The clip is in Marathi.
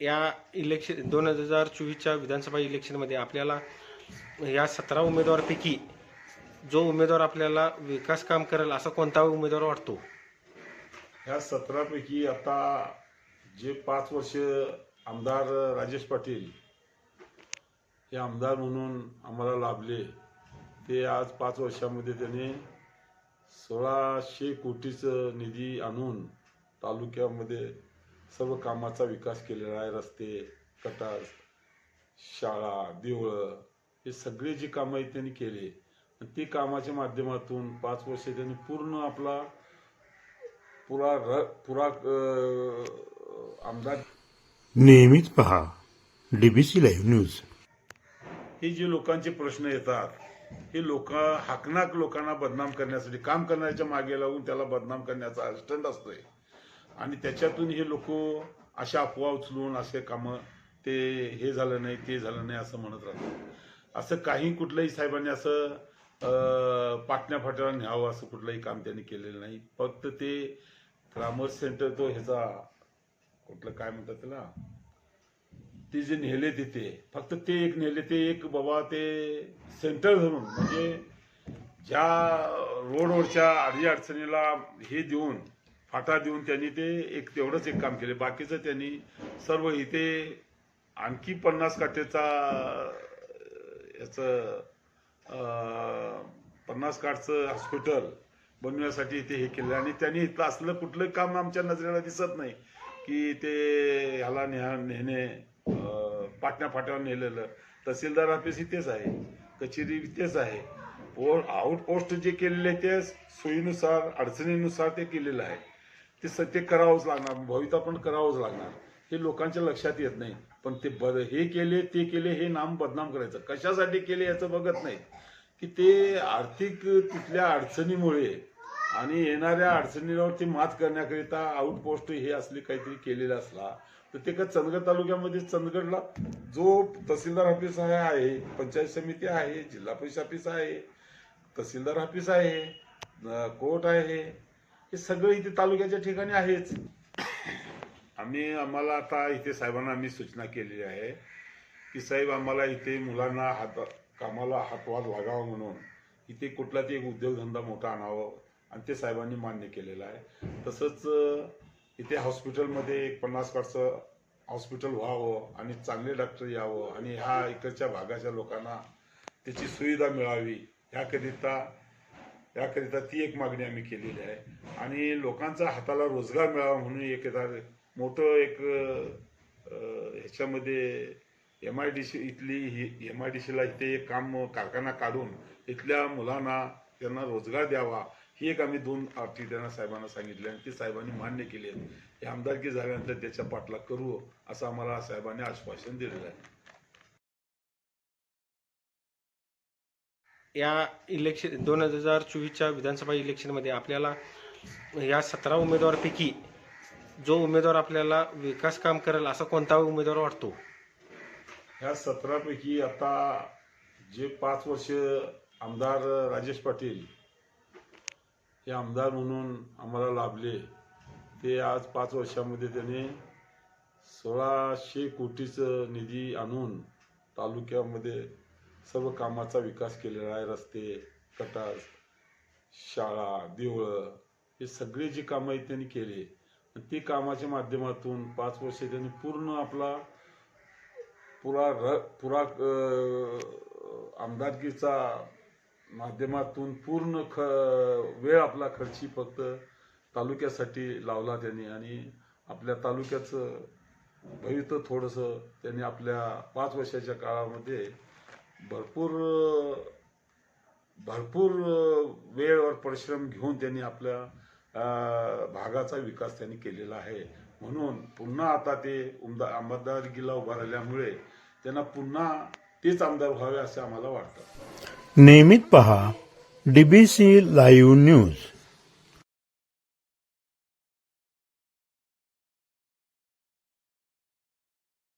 या इलेक्शन दोन हजार चोवीसच्या विधानसभा इलेक्शनमध्ये आपल्याला या सतरा उमेदवारपैकी जो उमेदवार आपल्याला विकास काम करेल असा कोणता उमेदवार वाटतो? ह्या सतरापैकी आता जे पाच वर्ष आमदार राजेश पाटील हे आमदार म्हणून आम्हाला लाभले ते आज पाच वर्षामध्ये त्यांनी सोळाशे कोटीचं निधी आणून तालुक्यामध्ये सर्व कामाचा विकास केलेला आहे रस्ते कटार शाळा देवळं हे सगळे जी कामं आहेत त्यांनी केले. ती कामाच्या माध्यमातून पाच वर्ष त्यांनी पूर्ण आपला पुरा र पुरा आमदार नेहमीच पहा डीबीसी लाईव्ह न्यूज हे जे लोकांचे प्रश्न येतात हे लोक हाकनाक लोकांना बदनाम करण्यासाठी काम करण्याच्या मागे लागून त्याला बदनाम करण्याचा अष्टंत असतोय. आणि त्याच्यातून हे लोक अशा अफवा उचलून असे कामं ते हे झालं नाही ते झालं नाही असं म्हणत राहतात. असं काही कुठल्याही साहेबांनी असं पाटण्या फाट्याला न्यावं असं कुठलंही काम त्यांनी केलेलं नाही. फक्त ते ग्रामर सेंटर तो ह्याचा कुठलं काय म्हणतात त्याला? ते जे नेले तिथे फक्त ते एक नेले ते एक बाबा ते सेंटर धरून म्हणजे ज्या रोडवरच्या अडी अडचणीला हे देऊन फाटा देऊन त्यांनी ते एक तेवढंच एक काम केले. बाकीचं त्यांनी सर्व इथे आणखी पन्नास काठेचा याचं पन्नास काठचं हॉस्पिटल बनवण्यासाठी इथे हे केलं. आणि त्यांनी इथलं असलं कुठलं काम आमच्या नजरेला दिसत नाही की ते ह्याला नेहा नेणे पाटण्या फाट्यावर नेलेलं. तहसीलदार ऑफिस इथेच आहे कचेरी इथेच आहे. पो आउटपोस्ट जे केलेले आहे ते सोयीनुसार अडचणीनुसार ते केलेलं आहे. ते सत्य करावंच लागणार भविता पण करावंच लागणार. हे लोकांच्या लक्षात येत नाही. पण ते बद हे केले ते केले हे नाम बदनाम करायचं. कशासाठी केले याचं बघत नाही. की ते आर्थिक तिथल्या अडचणीमुळे आणि येणाऱ्या अडचणींवर ते मात करण्याकरिता आउटपोस्ट हे असले काहीतरी केलेलं असला तर ते का चंदगड तालुक्यामध्ये चंदगडला जो तहसीलदार ऑफिस आहे आहे पंचायत समिती आहे जिल्हा परिषद ऑफिस आहे तहसीलदार ऑफिस आहे कोर्ट आहे हे सगळं इथे तालुक्याच्या ठिकाणी आहेच. आम्ही आम्हाला आता इथे साहेबांना आम्ही सूचना केलेली आहे की साहेब आम्हाला इथे मुलांना हात कामाला हातवाद लागावा म्हणून इथे कुठला ते एक उद्योगधंदा मोठा आणावा आणि ते साहेबांनी मान्य केलेलं आहे. तसंच इथे हॉस्पिटलमध्ये एक पन्नास काठचं हॉस्पिटल व्हावं आणि चांगले डॉक्टर यावं आणि ह्या इकडच्या भागाच्या लोकांना त्याची सुविधा मिळावी ह्याकरिता याकरिता ती एक मागणी आम्ही केलेली आहे. आणि लोकांचा हाताला रोजगार मिळावा म्हणून एक मोठं एक ह्याच्यामध्ये एम आय डी सी इथली एम आय डी सीला इथे एक काम कारखाना काढून इथल्या मुलांना त्यांना रोजगार द्यावा ही एक आम्ही दोन आर्थिक त्यांना साहेबांना सांगितले आणि ते साहेबांनी मान्य केली आहेत हे आमदारकी झाल्यानंतर त्याच्या पाठला करू असं आम्हाला साहेबांनी आश्वासन दिलेलं आहे. या इलेक्शन दोन हजार चोवीसच्या विधानसभा इलेक्शनमध्ये आपल्याला या सतरा उमेदवारपैकी जो उमेदवार आपल्याला विकास काम करेल असा कोणता उमेदवार वाटतो? ह्या सतरापैकी आता जे पाच वर्ष आमदार राजेश पाटील हे आमदार म्हणून आम्हाला लाभले ते आज पाच वर्षामध्ये त्याने सोळाशे कोटीचं निधी आणून तालुक्यामध्ये सर्व कामाचा विकास केलेला आहे रस्ते कटार शाळा देवळं हे सगळे जी कामं आहेत त्यांनी केले. ती कामाच्या माध्यमातून पाच वर्ष त्यांनी पूर्ण आपला पुरा र पुरा आमदारकीचा माध्यमातून पूर्ण ख वेळ आपला खर्ची फक्त तालुक्यासाठी लावला त्यांनी. आणि आपल्या तालुक्याचं भविष्य थोडंसं त्यांनी आपल्या पाच वर्षाच्या काळामध्ये भरपूर भरपूर वेळेवर परिश्रम घेऊन त्यांनी आपल्या भागाचा विकास त्यांनी केलेला आहे. म्हणून पुन्हा आता ते उमदा आमदारकीला उभा राहिल्यामुळे त्यांना पुन्हा तेच आमदार व्हावे असे आम्हाला वाटतं. नियमित पहा डीबीसी लाईव्ह न्यूज